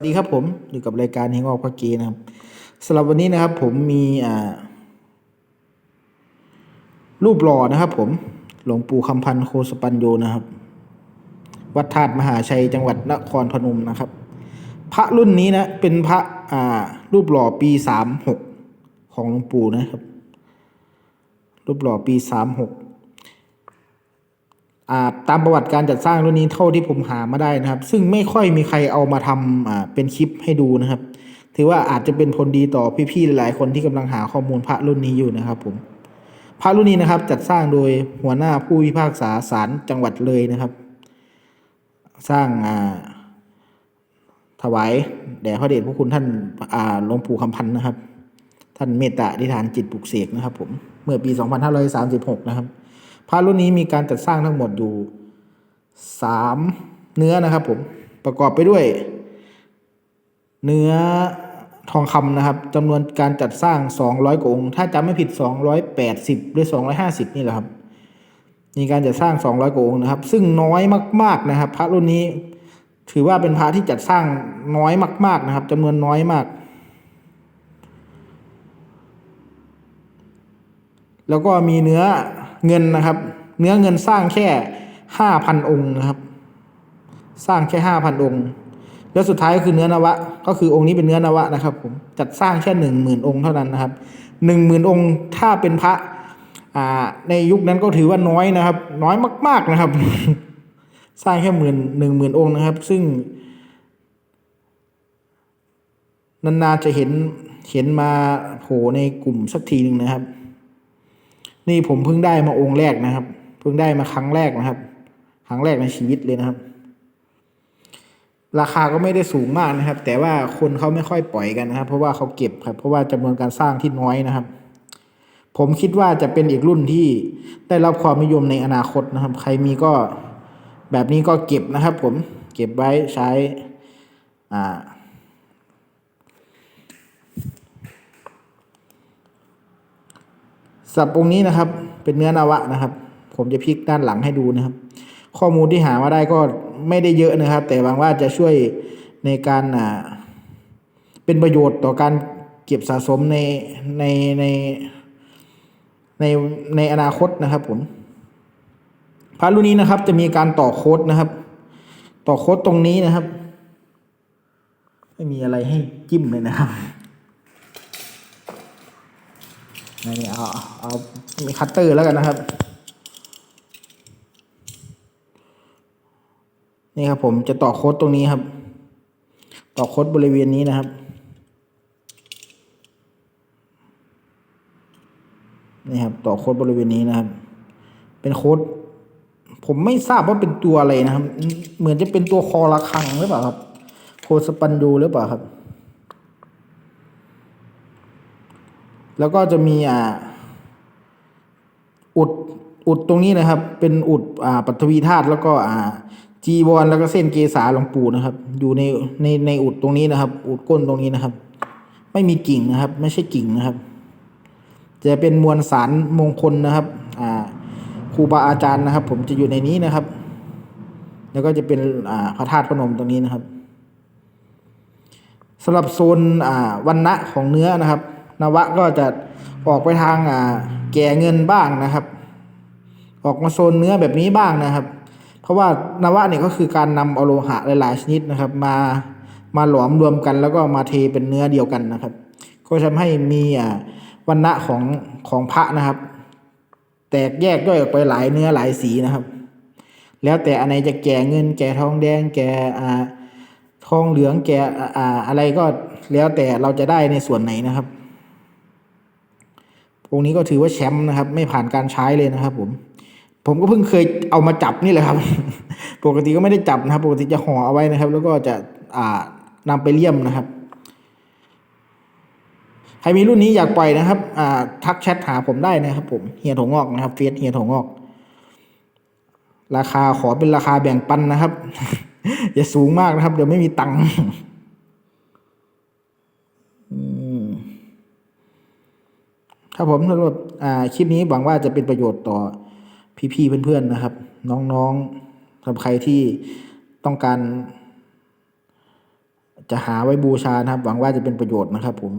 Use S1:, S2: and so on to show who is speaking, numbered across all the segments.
S1: สวัสดีครับผมอยู่กับรายการเฮงออกพระเกนะครับสำหรับวันนี้นะครับผมมีอ่ารูปหล่อนะครับผมหลวงปู่คำพันธ์โคสปัญโยนะครับ วัดธาตุมหาชัยจังหวัดนครพนมนะครับ พระรุ่นนี้นะเป็นพระอ่ารูปหล่อปีสามหกของหลวงปู่นะครับ รูปหล่อปีสามหก ตามประวัติการจัดสร้างรุ่นนี้เท่าที่ผมหามาได้นะครับ ซึ่งไม่ค่อยมีใครเอามาทำเป็นคลิปให้ดูนะครับ ถือว่าอาจจะเป็นผลดีต่อพี่ๆหลายๆคนที่กำลังหาข้อมูลพระรุ่นนี้อยู่นะครับผมพระรุ่นนี้นะครับจัดสร้างโดยหัวหน้าผู้พิพากษาศาลจังหวัดเลยนะครับ สร้างถวายแด่พระเดชพระคุณท่านหลวงปู่คำพันธ์นะครับ ท่านเมตตาอธิษฐานจิตปลุกเสกนะครับผมเมื่อปี 2536 นะครับ พระรุ่นนี้มีการจัดสร้างทั้งหมดอยู่สามเนื้อนะครับผมประกอบไปด้วย เนื้อทองคำนะครับจำนวนการจัดสร้าง 200กว่าองค์ ถ้าจำไม่ผิด 280 หรือ 250 นี่แหละครับ มีการจัดสร้าง 200กว่าองค์นะครับ ซึ่งน้อยมาก ๆนะครับ พระรุ่นนี้ถือว่าเป็นพระที่จัดสร้างน้อยมาก ๆนะครับจำนวนน้อยมาก แล้วก็มีเนื้อ เงินนะครับ เนื้อเงินสร้างแค่ห้าพันองค์นะครับ สร้างแค่ห้าพันองค์ แล้วสุดท้ายก็คือเนื้อนวะ ก็คือองค์นี้เป็นเนื้อนวะนะครับ ผมจัดสร้างแค่หนึ่งหมื่นองค์เท่านั้นนะครับหนึ่งหมื่นองค์ถ้าเป็นพระในยุคนั้นก็ถือว่าน้อยนะครับ น้อยมาก ๆนะครับ สร้างแค่หมื่นหนึ่งหมื่นองค์นะครับ ซึ่งนานๆจะเห็นเห็นมาโผล่ในกลุ่มสักทีหนึ่งนะครับ นี่ผมเพิ่งได้มาองค์แรกนะครับ เพิ่งได้มาครั้งแรกนะครับ ครั้งแรกในชีวิตเลยนะครับ ราคาก็ไม่ได้สูงมากนะครับ แต่ว่าคนเขาไม่ค่อยปล่อยกันนะครับ เพราะว่าเขาเก็บครับ เพราะว่าจำนวนการสร้างที่น้อยนะครับ ผมคิดว่าจะเป็นอีกรุ่นที่ได้รับความนิยมในอนาคตนะครับ ใครมีก็แบบนี้ก็เก็บนะครับ ผมเก็บไว้ใช้อ่า สับองค์นี้นะครับ เป็นเนื้อนวะนะครับ ผมจะพลิกด้านหลังให้ดูนะครับ ข้อมูลที่หามาได้ก็ไม่ได้เยอะนะครับ แต่หวังว่าจะช่วยในการอ่าเป็นประโยชน์ต่อการเก็บสะสมในในในในในอนาคตนะครับผมพระรุ่นนี้นะครับ จะมีการต่อโค้ดนะครับ ต่อโค้ดตรงนี้นะครับ ไม่มีอะไรให้จิ้มเลยนะครับ นี่เอาเอามีคัตเตอร์แล้วกันนะครับ นี่ครับผมจะต่อโค้ดตรงนี้ครับ ต่อโค้ดบริเวณนี้นะครับ นี่ครับต่อโค้ดบริเวณนี้นะครับ เป็นโค้ดผมไม่ทราบว่าเป็นตัวอะไรนะครับ เหมือนจะเป็นตัวคอระฆังหรือเปล่าครับ โคสปันโดหรือเปล่าครับ แล้วก็จะมีอ่าอุดอุดตรงนี้นะครับ เป็นอุดอ่าปัทวีธาตุแล้วก็อ่าจีวรแล้วก็เส้นเกษาหลวงปู่นะครับ อยู่ในในในอุดตรงนี้นะครับ อุดก้นตรงนี้นะครับ ไม่มีกิ่งนะครับ ไม่ใช่กิ่งนะครับ จะเป็นมวลสารมงคลนะครับ อ่าครูบาอาจารย์นะครับ ผมจะอยู่ในนี้นะครับ แล้วก็จะเป็นอ่าพระธาตุพนมตรงนี้นะครับสำหรับโซนอ่าวันณะของเนื้อนะครับ นวะก็จะออกไปทางอ่าแก่เงินบ้างนะครับ ออกมาโซนเนื้อแบบนี้บ้างนะครับ เพราะว่านวะเนี่ยก็คือการนำเอาโลหะหลาย ๆ ชนิดนะครับ มามาหลอมรวมกันแล้วก็มาเทเป็นเนื้อเดียวกันนะครับ ก็ทำให้มีอ่าวันณะของของพระนะครับ แตกแยกย่อยออกไปหลายเนื้อหลายสีนะครับ แล้วแต่อันไหนจะแก่เงิน แก่ทองแดง แก่อ่าทองเหลืองแก่อ่าอะไรก็แล้วแต่เราจะได้ในส่วนไหนนะครับ องค์นี้ก็ถือว่าแชมป์นะครับ ไม่ผ่านการใช้เลยนะครับ ผม ผมก็เพิ่งเคยเอามาจับนี่แหละครับ ปกติก็ไม่ได้จับนะครับ ปกติจะห่อเอาไว้นะครับ แล้วก็จะอ่านำไปเลี่ยมนะครับใครมีรุ่นนี้อยากปล่อยนะครับ อ่า ทักแชทหาผมได้นะครับ ผม เฮียถงงอกนะครับ เฟซเฮียถงงอก ราคาขอเป็นราคาแบ่งปันนะครับ อย่าสูงมากนะครับ เดี๋ยวไม่มีตังค์ อืม ครับผมสำหรับคลิปนี้หวังว่าจะเป็นประโยชน์ต่อพี่ๆเพื่อนๆนะครับ น้องๆสำหรับใครที่ต้องการ จะหาไว้บูชานะครับ หวังว่าจะเป็นประโยชน์นะครับ ผม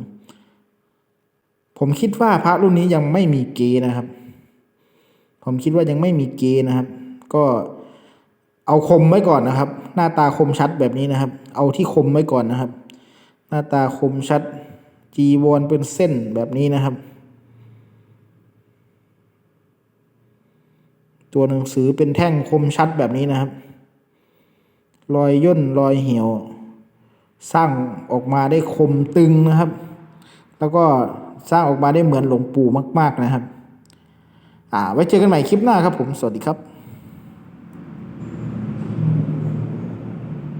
S1: ผมคิดว่าพระรุ่นนี้ยังไม่มีเกนะครับ ผมคิดว่ายังไม่มีเกนะครับ ก็เอาคมไว้ก่อนนะครับ หน้าตาคมชัดแบบนี้นะครับ เอาที่คมไว้ก่อนนะครับ หน้าตาคมชัดจีวรเป็นเส้นแบบนี้นะครับ ตัวหนังสือเป็นแท่งคมชัดแบบนี้นะครับ รอยย่นรอยเหี่ยว สร้างออกมาได้คมตึงนะครับ แล้วก็สร้างออกมาได้เหมือนหลวงปู่มาก ๆนะครับ อ่า ไว้เจอกันใหม่คลิปหน้าครับผม สวัสดีครับ